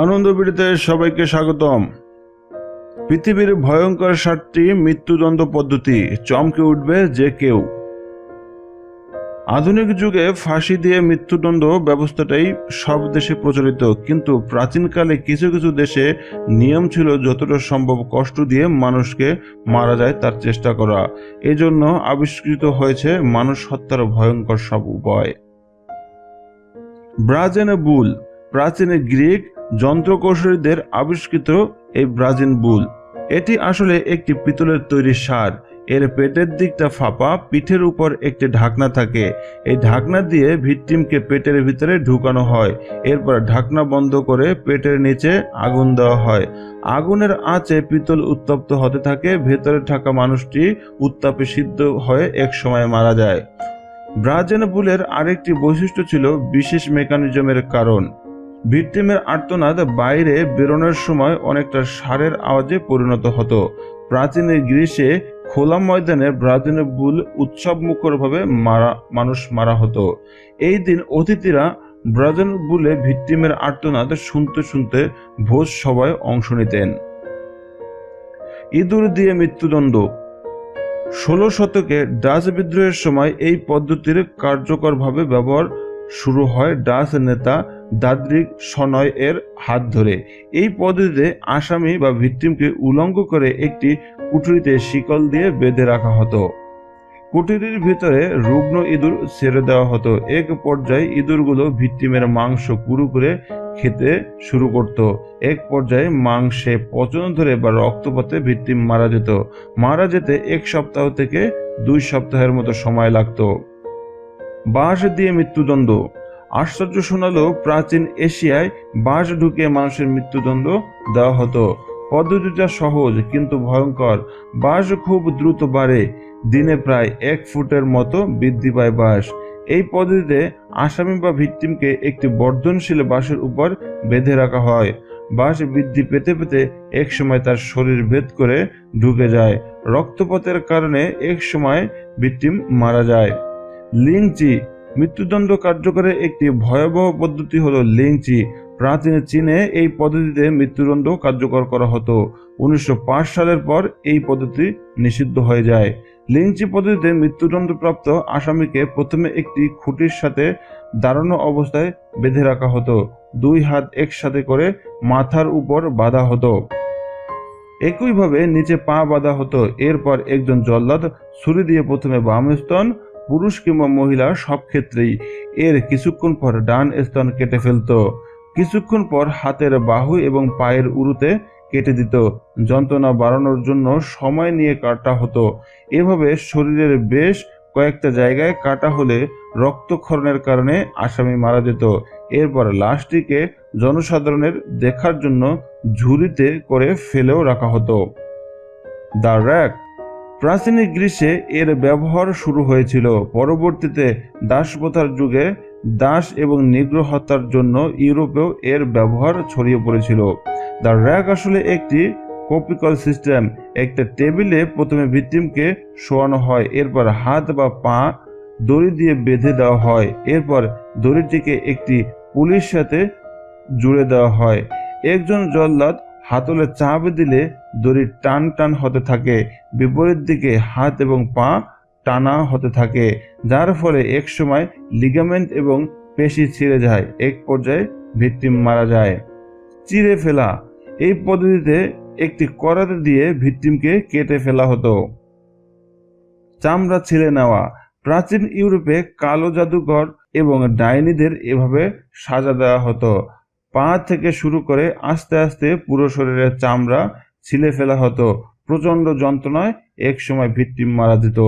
আনন্দ বিড়িতে সবাইকে স্বাগতম। পৃথিবীর ভয়ঙ্কর সাতটি মৃত্যুদণ্ড পদ্ধতি, চমকে উঠবে যে কেউ। আধুনিক যুগে ফাঁসি দিয়ে মৃত্যুদণ্ড ব্যবস্থাটাই সব দেশে প্রচলিত, কিন্তু প্রাচীনকালে কিছু কিছু দেশে নিয়ম ছিল যতটা সম্ভব কষ্ট দিয়ে মানুষকে মারা যায় তার চেষ্টা করা। এজন্য আবিষ্কৃত হয়েছে মানুষ হত্যার ভয়ঙ্কর সব উপায়। ব্রাজেন বুল, প্রাচীন গ্রিক যন্ত্রকৌশলীদের আবিষ্কৃত এই ব্রাজিন বুল। এটি আসলে একটি পিতলের তৈরি সার। এর পেটের দিকটা ফাঁপা, পিঠের উপর একটি ঢাকনা থাকে। এই ঢাকনা দিয়ে ভিকটিমকে পেটের ভিতরে ঢুকানো হয়। এরপর ঢাকনা বন্ধ করে পেটের নিচে আগুন দেওয়া হয়। আগুনের আঁচে পিতল উত্তপ্ত হতে থাকে। ভেতরে থাকা মানুষটি উত্তাপে সিদ্ধ হয়ে এক সময় মারা যায়। ব্রাজেন বুলের আরেকটি বৈশিষ্ট্য ছিল বিশেষ মেকানিজমের কারণ। ভিকটিমের আর্তনাদ বাইরে বেরোনোর সময় অনেকটা সারের আওয়াজে পরিণত হতো। প্রাচীন গ্রীষ্মে খোলা ময়দানে ব্রাজিনে বুল উৎসব মুখরভাবে মারা, মানুষ মারা হতো। এই দিন অতিথিরা ব্রাজিল বুলে ভিকটিমের আর্তনাদ শুনতে শুনতে ভোজ সভায় অংশ নিতেন। ইঁদুর দিয়ে মৃত্যুদণ্ড। ষোলো শতকে ডাচ বিদ্রোহের সময় এই পদ্ধতির কার্যকরভাবে ব্যবহার শুরু হয় ডাচ নেতা দাদ্রিক সনয় এর হাত ধরে। এই পদ্ধতিতে আসামি বা ভিকটিমকে উলঙ্গ করে একটি কুঠুরিতে শিকল দিয়ে বেঁধে রাখা হতো। কুঠুরির ভিতরে রুগ্ন ইঁদুর ছেড়ে দেওয়া হতো। এক পর্যায়ে ইঁদুরগুলো ভিকটিমের মাংস পুরো করে খেতে শুরু করত। এক পর্যায়ে মাংসে পচন ধরে বা রক্তপাতে ভিকটিম মারা যেত। মারা যেতে এক সপ্তাহ থেকে দুই সপ্তাহের মতো সময় লাগতো। বাঁশ দিয়ে মৃত্যুদণ্ড। আশ্চর্য শোনালো প্রাচীন এশিয়ায় বাঁশ ঢুকে মানুষের মৃত্যুদণ্ড দেওয়া হতো। পদ্ধতিটা সহজ কিন্তু ভয়ঙ্কর। বাঁশ খুব দ্রুত বাড়ে, দিনে প্রায় এক ফুটের মতো বৃদ্ধি পায় বাঁশ। এই পদ্ধতিতে আসামি বা ভিকটিমকে একটি বর্ধনশীল বাঁশের উপর বেঁধে রাখা হয়। বাঁশ বৃদ্ধি পেতে পেতে এক সময় তার শরীর ভেদ করে ঢুকে যায়। রক্তপাতের কারণে এক সময় ভিকটিম মারা যায়। লিংচি। মৃত্যুদণ্ড কার্যকরের একটি ভয়াবহ পদ্ধতি হলো লিংচি। প্রাচীন চীনে এই পদ্ধতিতে মৃত্যুদণ্ড কার্যকর করা হতো। উনিশশো পাঁচ সালের পর এই পদ্ধতি নিষিদ্ধ হয়ে যায়। লিংচি পদ্ধতিতে মৃত্যুদণ্ডপ্রাপ্ত আসামিকে প্রথমে একটি খুঁটির সাথে দাঁড়ানো অবস্থায় বেঁধে রাখা হতো। দুই হাত একসাথে করে মাথার উপর বাঁধা হতো। একইভাবে নিচে পা বাঁধা হতো। এরপর একজন জল্লাদ ছুরি দিয়ে প্রথমে বাম স্তন পুরুষ কিংবা মহিলা সব ক্ষেত্রেই এর কিছুক্ষণ পর ডান স্তন কেটে ফেলতো। কিছুক্ষণ পর হাতের বাহু এবং পায়ের উরুতে কেটে দিত। যন্ত্রণা বাড়ানোর জন্য সময় নিয়ে কাটা হতো। এভাবে শরীরের বেশ কয়েকটা জায়গায় কাটা হলে রক্তক্ষরণের কারণে আসামি মারা যেত। এরপর লাশটিকে জনসাধারণের দেখার জন্য ঝুড়িতে করে ফেলেও রাখা হতো। দ্য র্যাক প্রাচীন গ্রীষ্মে এর ব্যবহার শুরু হয়েছিল। পরবর্তীতে দাসপ্রথার যুগে দাস এবং নিগ্র হত্যার জন্য ইউরোপেও এর ব্যবহার ছড়িয়ে পড়েছিল। দ্য র্যাক আসলে একটি কপিকল সিস্টেম। একটা টেবিলে প্রথমে ভিকটিমকে শোয়ানো হয়, এরপর হাত বা পা দড়ি দিয়ে বেঁধে দেওয়া হয়, এরপর দড়িটিকে একটি পুলিশ সাথে জুড়ে দেওয়া হয়। একজন জল্লাদ হাতলে চাপ দিলে দড়ি টান টান হতে থাকে, বিপরীত দিকে হাত এবং পা টানা হতে থাকে, যার ফলে এক সময় লিগামেন্ট এবং পেশি ছিঁড়ে যায়, এক পর্যায়ে ভিকটিম মারা যায়। চিড়ে ফেলা, এই পদ্ধতিতে একটি করাতে দিয়ে ভিকটিমকে কেটে ফেলা হতো। চামড়া ছিঁড়ে নেওয়া, প্রাচীন ইউরোপে কালো জাদুঘর এবং ডাইনিদের এভাবে সাজা দেওয়া হতো। পা থেকে শুরু করে আস্তে আস্তে পুরো শরীরের চামড়া ছিলে ফেলা হতো। প্রচণ্ড যন্ত্রণায় এক সময় ভিত্তিম মারা যেত।